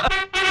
ఇందిర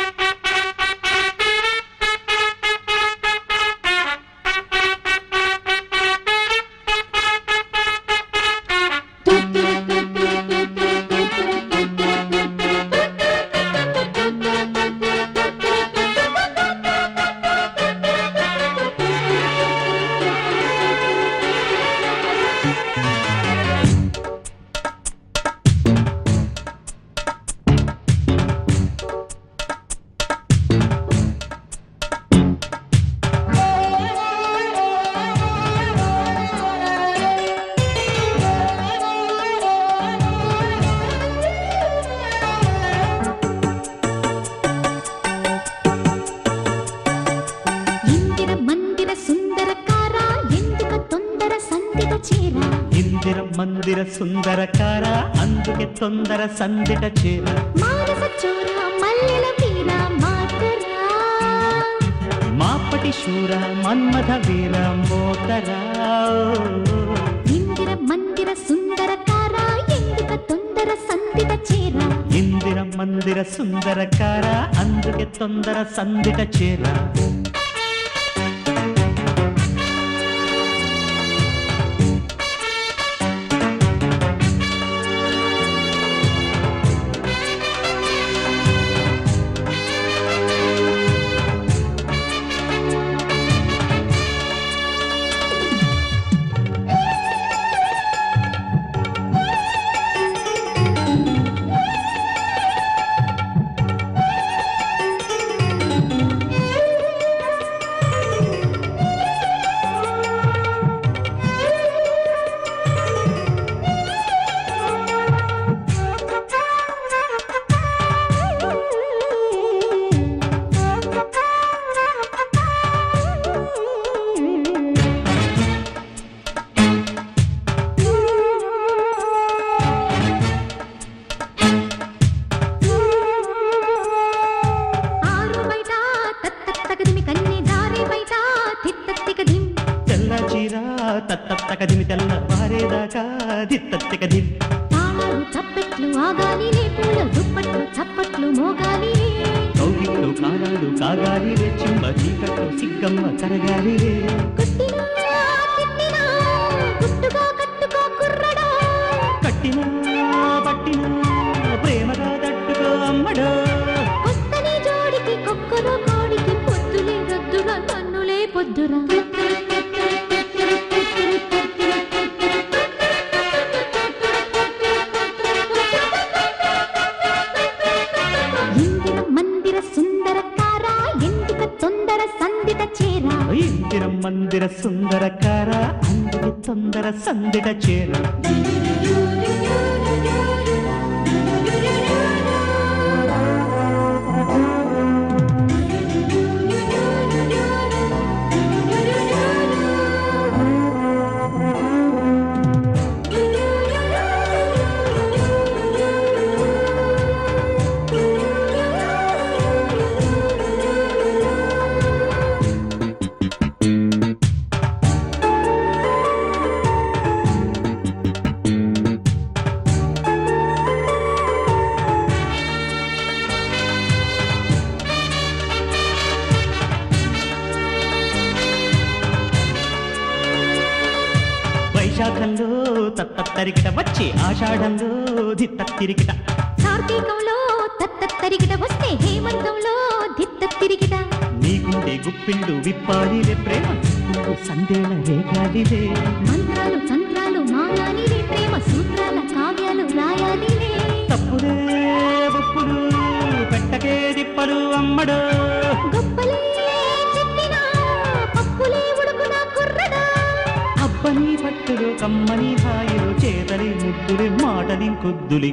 చేర. ఇందిర మందిర సుందరకార అందుకే తొందర సందిట చేర. మానస చోర మల్లెల వీర మాపటి శూర మన్మథ వీర మోతరా. ఇందిర మందిర సుందరకార ఎందుక తొందర సందిట చేర. ఇందిర మందిర సుందరకార అందుకే తొందర సందిట చేర. చీర తత్తత్తకదిమి తెల్ల వారేదాకా దిత్తత్తికదిం తాళాలు చప్పట్లు ఆగాలి పూల దుప్పట్లు చప్పట్లు మోగాలి. కౌగిళ్ళు కారాలు కాగాలి చిమ్మ చీకట్లు సిగ్గమ్మ కరగాలి కుట్టినా పట్టినా ప్రేమగా తట్టుకో అమ్మడో. పొద్దులే పొద్దురా. మందిర సుందరకార అందుకే తొందర సందిట చేర. వైశాఖంలో తత్తరికిట వచ్చి ఆషాఢంలో దిత్తరికిట కార్తీకంలో తత్తరిగిట వస్తే హేమంతంలో దిత్త తిరిగిట నీకుండే గుప్పిండు విప్పాలిలే ప్రేమ సందేళ రేగాలిలే మంత్రాలు తంత్రాలు మాయాలిలే అబ్బని పట్టులు కమ్మని హాయిలు చేతలి ముద్దులి మాటలి కొద్దులి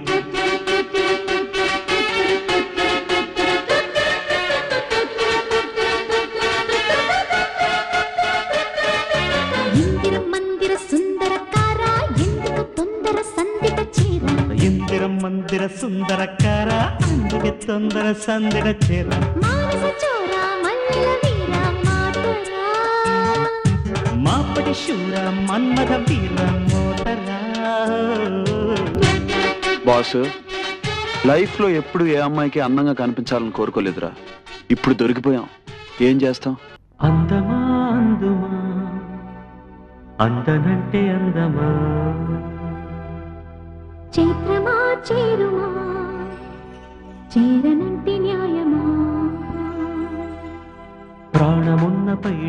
మందిర సుందరకార అందుకే తొందర సందిట చేర. మానస చోర మల్లెల మాపటి శూర మన్మథ వీర మోతరా. బాసు లైఫ్లో ఎప్పుడు ఏ అమ్మాయికి అందంగా కనిపించాలని కోరుకోలేదురా. ఇప్పుడు దొరికిపోయాం. ఏం చేస్తాం? అందమా అందుమా? అందనంటే అందమా? చైత్రమా చేరుమా? చేరనంటి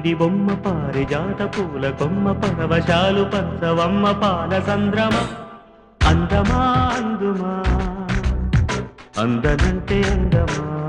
ప్రాణమున్న పైడి బొమ్మ పారిజాత పూల కొమ్మ పరవశాలు పచ్చవమ్మ పాల సంద్రమ. అందమా అందుమా? అందనంటే అందమా?